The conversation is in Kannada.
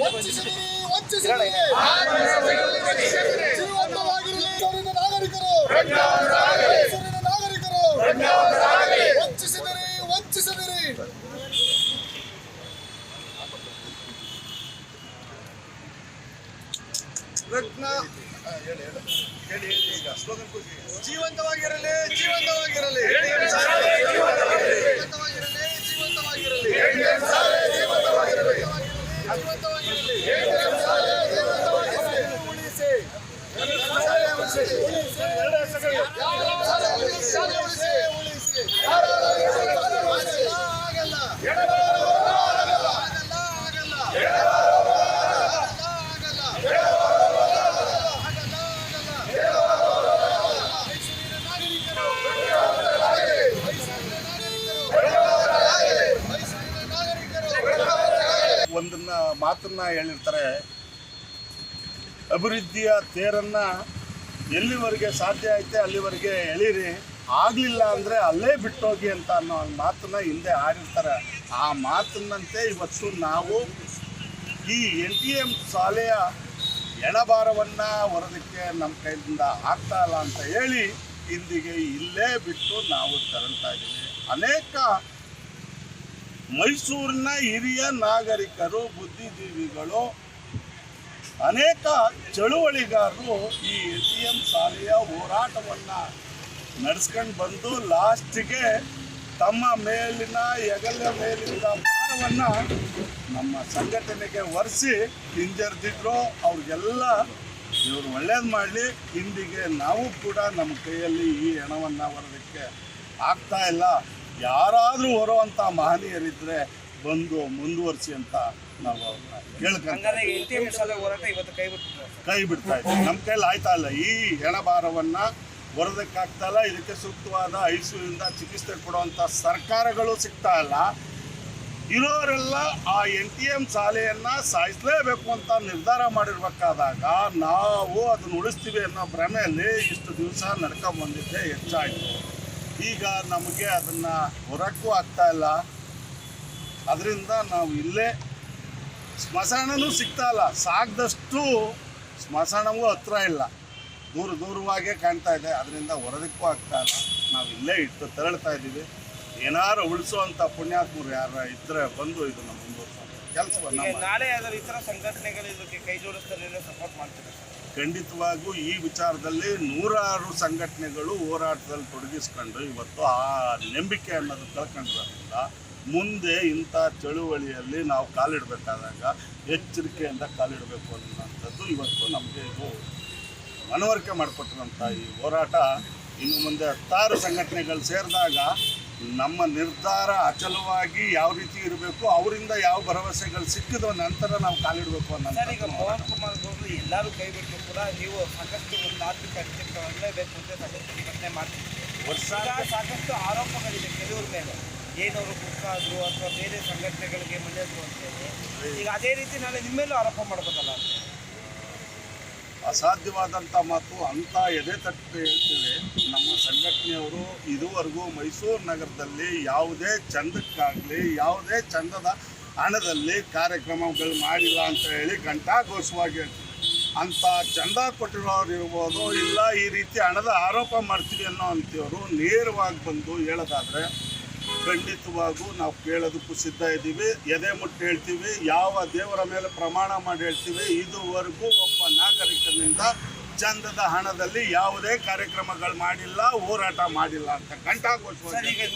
ವಂಚಿಸಿದಿರಿ ವಂಚಿಸಿದಿರಿ ಜೀವಂತವಾಗಿರಲಿ ಮೈಸೂರಿನ ನಾಗರಿಕರು ಮೈಸೂರಿನ ನಾಗರಿಕರು ವಂಚಿಸಿದಿರಿ ವಂಚಿಸಿದಿರಿ ಜೀವಂತವಾಗಿರಲಿ ಜೀವಂತವಾಗಿರಲಿ. ಮಾತನ್ನ ಹೇಳಿರ್ತಾರೆ. ಅಭಿವೃದ್ಧಿಯ ತೇರನ್ನ ಎಲ್ಲಿವರೆಗೆ ಸಾಧ್ಯ ಐತೆ ಅಲ್ಲಿವರೆಗೆ ಎಳೀರಿ. ಆಗಲಿಲ್ಲ ಅಂದರೆ ಅಲ್ಲೇ ಬಿಟ್ಟೋಗಿ ಅಂತ ಅನ್ನೋ ಒಂದು ಮಾತನ್ನ ಹಿಂದೆ ಆಡಿರ್ತಾರೆ ಆ ಮಾತನ್ನಂತೆ ಇವತ್ತು ನಾವು ಈ ಎನ್ ಟಿ ಎಂ ಶಾಲೆಯ ಎಣಭಾರವನ್ನು ಹೊರದಕ್ಕೆ ನಮ್ಮ ಕೈಯಿಂದ ಆಗ್ತಾ ಇಲ್ಲ ಅಂತ ಹೇಳಿ, ಇಂದಿಗೆ ಇಲ್ಲೇ ಬಿಟ್ಟು ನಾವು ತೆರಳ್ತಾ ಇದ್ದೀವಿ. ಅನೇಕ ಮೈಸೂರಿನ ಹಿರಿಯ ನಾಗರಿಕರು, ಬುದ್ಧಿಜೀವಿಗಳು, ಅನೇಕ ಚಳುವಳಿಗಾರರು ಈ ಎ ಸಿ ಎಂ ಶಾಲೆಯ ಹೋರಾಟವನ್ನು ನಡೆಸ್ಕೊಂಡು ಬಂದು ಲಾಸ್ಟಿಗೆ ತಮ್ಮ ಮೇಲಿನ, ಹೆಗಲ ಮೇಲಿನ ಭಾರವನ್ನು ನಮ್ಮ ಸಂಘಟನೆಗೆ ಒರೆಸಿ ಹಿಂಜರಿದಿದ್ರು. ಅವ್ರಿಗೆಲ್ಲ ಇವರು ಒಳ್ಳೇದು ಮಾಡಲಿ. ಇಂದಿಗೆ ನಾವು ಕೂಡ ನಮ್ಮ ಕೈಯಲ್ಲಿ ಈ ಹೆಣವನ್ನು ಬರೋದಕ್ಕೆ ಆಗ್ತಾ ಇಲ್ಲ. ಯಾರಾದರೂ ಹೊರುವಂಥ ಮಹನೀಯರಿದ್ದರೆ ಬಂದು ಮುಂದುವರಿಸಿ ಅಂತ ನಾವು ಅವ್ರನ್ನ ಇವತ್ತು ಕೈ ಬಿಡ್ತಾ ಇದ್ದೀವಿ ನಮ್ಮ ಕೈಲಿ ಆಯ್ತಾ ಇಲ್ಲ. ಈ ಹೆಣಭಾರವನ್ನು ಬರೋದಕ್ಕಾಗ್ತಾ ಇಲ್ಲ. ಇದಕ್ಕೆ ಸೂಕ್ತವಾದ ಐಸಿಯುಯಿಂದ ಚಿಕಿತ್ಸೆ ಕೊಡುವಂಥ ಸರ್ಕಾರಗಳು ಸಿಗ್ತಾ ಇಲ್ಲ. ಇರೋರೆಲ್ಲ ಆ ಎನ್ ಟಿ ಎಂ ಶಾಲೆಯನ್ನು ಸಾಯಿಸಲೇಬೇಕು ಅಂತ ನಿರ್ಧಾರ ಮಾಡಿರ್ಬೇಕಾದಾಗ ನಾವು ಅದನ್ನು ಉಳಿಸ್ತೀವಿ ಅನ್ನೋ ಭ್ರಮೆಯಲ್ಲಿ ಇಷ್ಟು ದಿವಸ ನಡ್ಕೊಂಡ್ ಬಂದಿದ್ದೆ. ಹೆಚ್ಚಾಯಿತು. ಈಗ ನಮಗೆ ಅದನ್ನು ಹೊರಕ್ಕೂ ಆಗ್ತಾ ಇಲ್ಲ. ಅದರಿಂದ ನಾವು ಇಲ್ಲೇ ಸ್ಮಶಾನನೂ ಸಿಗ್ತಾ ಇಲ್ಲ. ಸಾಗ್ದಷ್ಟು ಸ್ಮಶಾನವೂ ಹತ್ರ ಇಲ್ಲ. ದೂರ ದೂರವಾಗೇ ಕಾಣ್ತಾ ಇದೆ. ಅದರಿಂದ ಹೊರದಕ್ಕೂ ಆಗ್ತಾ ಇಲ್ಲ. ನಾವು ಇಲ್ಲೇ ಇಟ್ಟು ತೆರಳ್ತಾ ಇದ್ದೀವಿ. ಏನಾರು ಉಳಿಸುವಂಥ ಪುಣ್ಯಾತ್ಮರು ಯಾರು ಇದ್ದರೆ ಬಂದು ಇದನ್ನು ಮುಂದುವರ್ಸೋದು ಕೆಲಸವನ್ನು ನಾಳೆ ಯಾವ್ದಾದ್ರು ಇತರ ಸಂಘಟನೆಗಳು ಇದಕ್ಕೆ ಕೈ ಜೋಡಿಸ್ತಾರೆ ಸಪೋರ್ಟ್ ಮಾಡ್ತಾರೆ ಖಂಡಿತವಾಗೂ ಈ ವಿಚಾರದಲ್ಲಿ ನೂರಾರು ಸಂಘಟನೆಗಳು ಹೋರಾಟದಲ್ಲಿ ತೊಡಗಿಸ್ಕೊಂಡು ಇವತ್ತು ಆ ನಂಬಿಕೆ ಅನ್ನೋದು ಕಳ್ಕೊಂಡಿರೋದ್ರಿಂದ ಮುಂದೆ ಇಂಥ ಚಳುವಳಿಯಲ್ಲಿ ನಾವು ಕಾಲಿಡಬೇಕಾದಾಗ ಎಚ್ಚರಿಕೆಯಿಂದ ಕಾಲಿಡಬೇಕು ಅನ್ನೋಂಥದ್ದು ಇವತ್ತು ನಮಗೆ ಇದು ಮನವರಿಕೆ ಮಾಡಿಕೊಟ್ಟಿರೋಂಥ ಈ ಹೋರಾಟ. ಇನ್ನು ಮುಂದೆ ಹತ್ತಾರು ಸಂಘಟನೆಗಳು ಸೇರಿದಾಗ ನಮ್ಮ ನಿರ್ಧಾರ ಅಚಲವಾಗಿ ಯಾವ ರೀತಿ ಇರಬೇಕು ಅವರಿಂದ ಯಾವ ಭರವಸೆಗಳು ಸಿಕ್ಕಿದ ನಂತರ ನಾವು ಕಾಲಿಡಬೇಕು ಸರ್ ಈಗ ಮೋಹನ್ ಕುಮಾರ್ ಅವರು ಎಲ್ಲರೂ ಕೈ ಬಿಟ್ಟು ಕೂಡ ನೀವು ಸಾಕಷ್ಟು ಒಂದು ಆರ್ಥಿಕ ತಗೊಳ್ಳೇಬೇಕು ಅಂತ ಸಾಕಷ್ಟು ಪ್ರತಿಭಟನೆ ಮಾಡ್ತಿದ್ದೀವಿ ವರ್ಷ ಸಾಕಷ್ಟು ಆರೋಪಗಳಿದೆ ಕೆಲವ್ರ ಮೇಲೆ. ಏನವರು ಕುಕ್ಕಾದ್ರು ಅಥವಾ ಬೇರೆ ಸಂಘಟನೆಗಳಿಗೆ ಮನೆಯದ್ರು ಅಂತೇಳಿ. ಈಗ ಅದೇ ರೀತಿ ನಾನು ನಿಮ್ಮೇಲೂ ಆರೋಪ ಮಾಡ್ಬೋದಲ್ಲ ಅಂತ ಅಸಾಧ್ಯವಾದಂಥ ಮಾತು ಅಂತ ಎದೆ ತಟ್ಟು ಹೇಳ್ತೇವೆ. ನಮ್ಮ ಸಂಘಟನೆಯವರು ಇದುವರೆಗೂ ಮೈಸೂರು ನಗರದಲ್ಲಿ ಯಾವುದೇ ಚಂದಕ್ಕಾಗಲಿ, ಯಾವುದೇ ಚಂದದ ಹಣದಲ್ಲಿ ಕಾರ್ಯಕ್ರಮಗಳು ಮಾಡಿಲ್ಲ ಅಂತ ಹೇಳಿ ಘಂಟಾಘೋಷವಾಗಿ ಹೇಳ್ತೀವಿ. ಅಂಥ ಚಂದ ಕೊಟ್ಟಿರೋರು ಇರ್ಬೋದು, ಇಲ್ಲ ಈ ರೀತಿ ಹಣದ ಆರೋಪ ಮಾಡ್ತೀವಿ ಅನ್ನೋ ಅಂಥವ್ರು ನೇರವಾಗಿ ಬಂದು ಹೇಳೋದಾದರೆ ಖಂಡಿತವಾಗೂ ನಾವು ಕೇಳೋದಕ್ಕೂ ಸಿದ್ಧ ಇದ್ದೀವಿ. ಎದೆ ಮುಟ್ಟು ಹೇಳ್ತೀವಿ. ಯಾವ ದೇವರ ಮೇಲೆ ಪ್ರಮಾಣ ಮಾಡಿ ಹೇಳ್ತೀವಿ. ಇದುವರೆಗೂ ಒಬ್ಬ ನಾಗರಿಕನಿಂದ ಚಂದದ ಹಣದಲ್ಲಿ ಯಾವುದೇ ಕಾರ್ಯಕ್ರಮಗಳು ಮಾಡಿಲ್ಲ ಹೋರಾಟ ಮಾಡಿಲ್ಲ ಅಂತ ನೀವು